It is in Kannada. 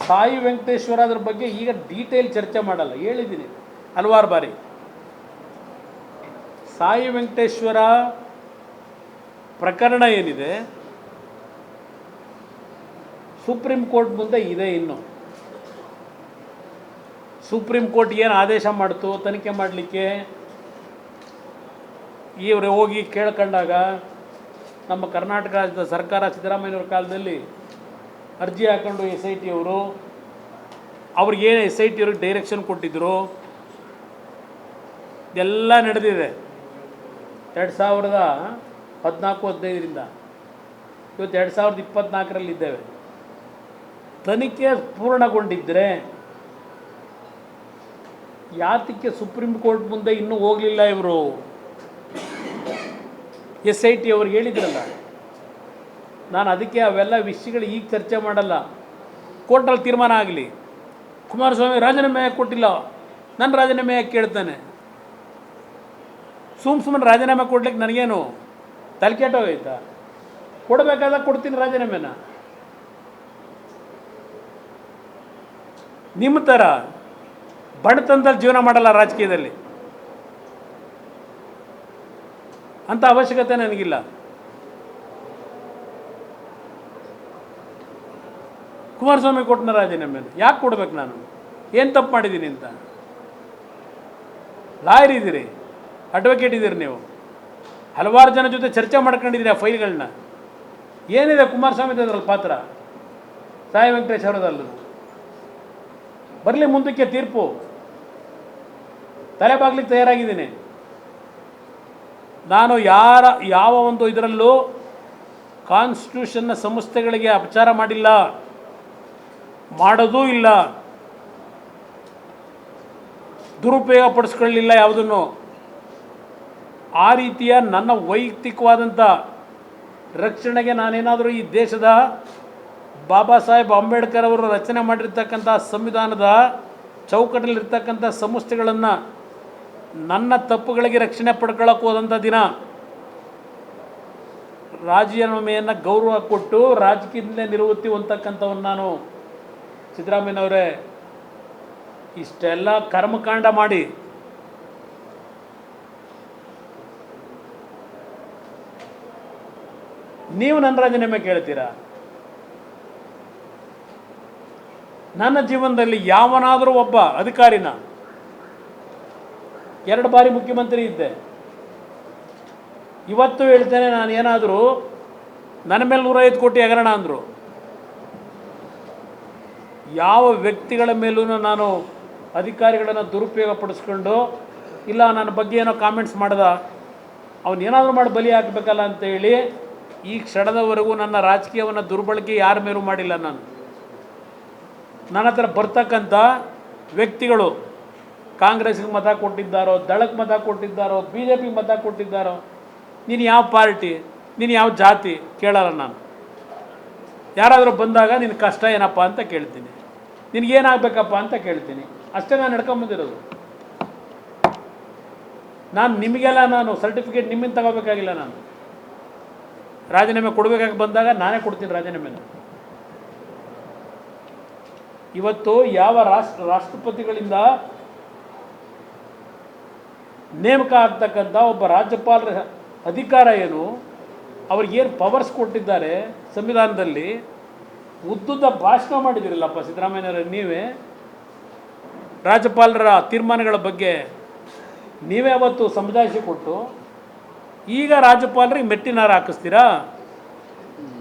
ಸಾಯಿ ವೆಂಕಟೇಶ್ವರ ಅದ್ರ ಬಗ್ಗೆ ಈಗ ಡೀಟೇಲ್ ಚರ್ಚೆ ಮಾಡಲ್ಲ. ಹೇಳಿದ್ದೀನಿ. ಹಲವಾರು ಬಾರಿ. ಸಾಯಿ ವೆಂಕಟೇಶ್ವರ ಪ್ರಕರಣ ಏನಿದೆ? ಸುಪ್ರೀಂ ಕೋರ್ಟ್ ಮುಂದೆ ಇದೆ ಇನ್ನು. ಸುಪ್ರೀಂ ಕೋರ್ಟ್ ಏನು ಆದೇಶ ಮಾಡ್ತು, ತನಿಖೆ ಮಾಡಲಿಕ್ಕೆ? ಇವರು ಹೋಗಿ ಕೇಳ್ಕೊಂಡಾಗ ನಮ್ಮ ಕರ್ನಾಟಕ ರಾಜ್ಯದ ಸರ್ಕಾರ ಸಿದ್ದರಾಮಯ್ಯವ್ರ ಕಾಲದಲ್ಲಿ ಅರ್ಜಿ ಹಾಕೊಂಡು ಎಸ್ ಐ ಟಿಯವರು ಅವ್ರಿಗೇನು ಎಸ್ ಐ ಟಿ ಅವ್ರಿಗೆ ಡೈರೆಕ್ಷನ್ ಕೊಟ್ಟಿದ್ದರು ಎಲ್ಲ ನಡೆದಿದೆ. ಎರಡು ಸಾವಿರದ ಹದಿನಾಲ್ಕು, ಹದಿನೈದರಿಂದ. ಇವತ್ತು ಎರಡು ಸಾವಿರದ ಇಪ್ಪತ್ತ್ನಾಲ್ಕರಲ್ಲಿದ್ದೇವೆ ತನಿಖೆ ಪೂರ್ಣಗೊಂಡಿದ್ದರೆ ಯಾತಕ್ಕೆ ಸುಪ್ರೀಂ ಕೋರ್ಟ್ ಮುಂದೆ ಇನ್ನೂ ಹೋಗಲಿಲ್ಲ ಇವರು? ಎಸ್ ಐ ಟಿ ಅವ್ರಿಗೆ ಹೇಳಿದ್ರಲ್ಲ. ನಾನು ಅದಕ್ಕೆ ಅವೆಲ್ಲ ವಿಷಯಗಳು ಈಗ ಚರ್ಚೆ ಮಾಡಲ್ಲ. ಕೋರ್ಟಲ್ಲಿ ತೀರ್ಮಾನ ಆಗಲಿ. ಕುಮಾರಸ್ವಾಮಿ ರಾಜೀನಾಮೆ ಯಾಕೆ ಕೊಟ್ಟಿಲ್ಲ. ನನ್ನ ರಾಜೀನಾಮೆ ಯಾಕೆ ಕೇಳ್ತಾನೆ. ಸುಮ್ ಸುಮ್ಮನೆ ರಾಜೀನಾಮೆ ಕೊಡ್ಲಿಕ್ಕೆ ನನಗೇನು ತಲೆ ಕೆಟ್ಟೋಗೈತಾ ಕೊಡಬೇಕಾದ ಕೊಡ್ತೀನಿ ರಾಜೀನಾಮೆನ ನಿಮ್ಮ ಥರ ಬಡತನದಲ್ಲಿ ಜೀವನ ಮಾಡಲ್ಲ ರಾಜಕೀಯದಲ್ಲಿ. ಅಂಥ ಅವಶ್ಯಕತೆ ನನಗಿಲ್ಲ. ಕುಮಾರಸ್ವಾಮಿ ಕೊಟ್ಟನ ರಾಜೀನಾಮೆ ಯಾಕೆ ಕೊಡ್ಬೇಕು ನಾನು? ಏನು ತಪ್ಪು ಮಾಡಿದ್ದೀನಿ ಅಂತ? ಲಾಯರ್ ಇದ್ದೀರಿ ಅಡ್ವೊಕೇಟ್ ಇದ್ದೀರಿ ನೀವು. ಹಲವಾರು ಜನ ಜೊತೆ ಚರ್ಚೆ ಮಾಡ್ಕೊಂಡಿದ್ದೀರಿ ಆ ಫೈಲ್ಗಳನ್ನ. ಏನಿದೆ ಕುಮಾರಸ್ವಾಮಿ ಅದ್ರಲ್ಲಿ ಪಾತ್ರ? ಸಾಯಿ ವೆಂಕಟೇಶ್ ಅವರದಲ್ಲದು ಬರಲಿ ಮುಂದಕ್ಕೆ ತೀರ್ಪು. ತಲೆ ಬಾಗ್ಲಿಕ್ಕೆ ತಯಾರಾಗಿದ್ದೀನಿ. ನಾನು ಯಾರ, ಯಾವ ಒಂದು ಇದರಲ್ಲೂ ಕಾನ್ಸ್ಟಿಟ್ಯೂಷನ್ನ ಸಂಸ್ಥೆಗಳಿಗೆ ಅಪಚಾರ ಮಾಡಿಲ್ಲ. ಮಾಡೋದೂ ಇಲ್ಲ. ದುರುಪಯೋಗ ಪಡಿಸ್ಕೊಳ್ಳಲಿಲ್ಲ ಯಾವುದನ್ನು? ಆ ರೀತಿಯ ನನ್ನ ವೈಯಕ್ತಿಕವಾದಂಥ ರಕ್ಷಣೆಗೆ ನಾನೇನಾದರೂ ಈ ದೇಶದ ಬಾಬಾ ಸಾಹೇಬ್ ಅಂಬೇಡ್ಕರ್ ಅವರು ರಚನೆ ಮಾಡಿರ್ತಕ್ಕಂಥ ಸಂವಿಧಾನದ ಚೌಕಟ್ಟಲ್ಲಿರ್ತಕ್ಕಂಥ ಸಂಸ್ಥೆಗಳನ್ನು ನನ್ನ ತಪ್ಪುಗಳಿಗೆ ರಕ್ಷಣೆ ಪಡ್ಕೊಳ್ಳೋಕೆ ಹೋದಂಥ ದಿನ ರಾಜೀನಾಮೆಯನ್ನು ಗೌರವ ಕೊಟ್ಟು ರಾಜಕೀಯದಿಂದ ನಿವೃತ್ತಿ ಹೊಂದಕ್ಕಂಥವನ್ನು ನಾನು. ಸಿದ್ದರಾಮಯ್ಯನವರೇ, ಇಷ್ಟೆಲ್ಲ ಕರ್ಮಕಾಂಡ ಮಾಡಿ. ನೀವು ನನ್ನ ರಾಜೀನಾಮೆ ಕೇಳ್ತೀರಾ? ನನ್ನ ಜೀವನದಲ್ಲಿ ಯಾವನಾದರೂ ಒಬ್ಬ ಅಧಿಕಾರಿನ, ಎರಡು ಬಾರಿ ಮುಖ್ಯಮಂತ್ರಿ ಇದ್ದೆ. ಇವತ್ತು ಹೇಳ್ತೇನೆ ನಾನು ಏನಾದರೂ ನನ್ನ ಮೇಲೆ ನೂರೈವತ್ತು ಕೋಟಿ ಹಗರಣ ಅಂದರು. ಯಾವ ವ್ಯಕ್ತಿಗಳ ಮೇಲೂ ನಾನು ಅಧಿಕಾರಿಗಳನ್ನು ದುರುಪಯೋಗ ಪಡಿಸ್ಕೊಂಡು ಇಲ್ಲ, ನನ್ನ ಬಗ್ಗೆ ಏನೋ ಕಾಮೆಂಟ್ಸ್ ಮಾಡ್ದ ಅವನೇನಾದರೂ ಮಾಡಿ ಬಲಿ ಹಾಕಬೇಕಲ್ಲ ಅಂತೇಳಿ ಈ ಕ್ಷಣದವರೆಗೂ ನನ್ನ ರಾಜಕೀಯವನ್ನು ದುರ್ಬಳಕೆ ಯಾರ ಮೇಲೂ ಮಾಡಿಲ್ಲ ನಾನು. ನನ್ನ ಹತ್ರ ಬರ್ತಕ್ಕಂಥ ವ್ಯಕ್ತಿಗಳು ಕಾಂಗ್ರೆಸ್ಗೆ ಮತ ಕೊಟ್ಟಿದ್ದಾರೋ, ದಳಕ್ಕೆ ಮತ ಕೊಟ್ಟಿದ್ದಾರೋ ಬಿ ಜೆ ಪಿಗೆ ಮತ ಕೊಟ್ಟಿದ್ದಾರೋ, ನೀನು ಯಾವ ಪಾರ್ಟಿ, ನೀನು ಯಾವ ಜಾತಿ ಕೇಳಲ್ಲ ನಾನು. ಯಾರಾದರೂ ಬಂದಾಗ ನಿನ್ನ ಕಷ್ಟ ಏನಪ್ಪ ಅಂತ ಕೇಳ್ತೀನಿ. ನಿನಗೇನಾಗಬೇಕಪ್ಪ ಅಂತ ಕೇಳ್ತೀನಿ. ಅಷ್ಟೇ ನಾನು ನಡ್ಕೊಂಬಂದಿರೋದು. ನಾನು ನಿಮಗೆಲ್ಲ ನಾನು ಸರ್ಟಿಫಿಕೇಟ್ ನಿಮ್ಮಿಂದ ತಗೋಬೇಕಾಗಿಲ್ಲ ನಾನು. ರಾಜೀನಾಮೆ ಕೊಡಬೇಕಾಗಿ ಬಂದಾಗ ನಾನೇ ಕೊಡ್ತೀನಿ ರಾಜೀನಾಮೆನ. ಇವತ್ತು ಯಾವ ರಾಷ್ಟ್ರ, ರಾಷ್ಟ್ರಪತಿಗಳಿಂದ ನೇಮಕ ಆಗ್ತಕ್ಕಂಥ ಒಬ್ಬ ರಾಜ್ಯಪಾಲರ ಅಧಿಕಾರ ಏನು? ಅವ್ರಿಗೇನು ಪವರ್ಸ್ ಕೊಟ್ಟಿದ್ದಾರೆ ಸಂವಿಧಾನದಲ್ಲಿ? ಉದ್ದುದ್ದ ಭಾಷಣ ಮಾಡಿದಿರಲ್ಲಪ್ಪ ಸಿದ್ದರಾಮಯ್ಯನವರ, ನೀವೇ? ರಾಜ್ಯಪಾಲರ ತೀರ್ಮಾನಗಳ ಬಗ್ಗೆ ನೀವೇ ಅವತ್ತು ಸಮುದಾಯಿಸಿಕೊಟ್ಟು ಕೊಟ್ಟು, ಈಗ ರಾಜ್ಯಪಾಲರಿಗೆ ಮೆಟ್ಟಿನಾರ ಹಾಕಿಸ್ತೀರಾ?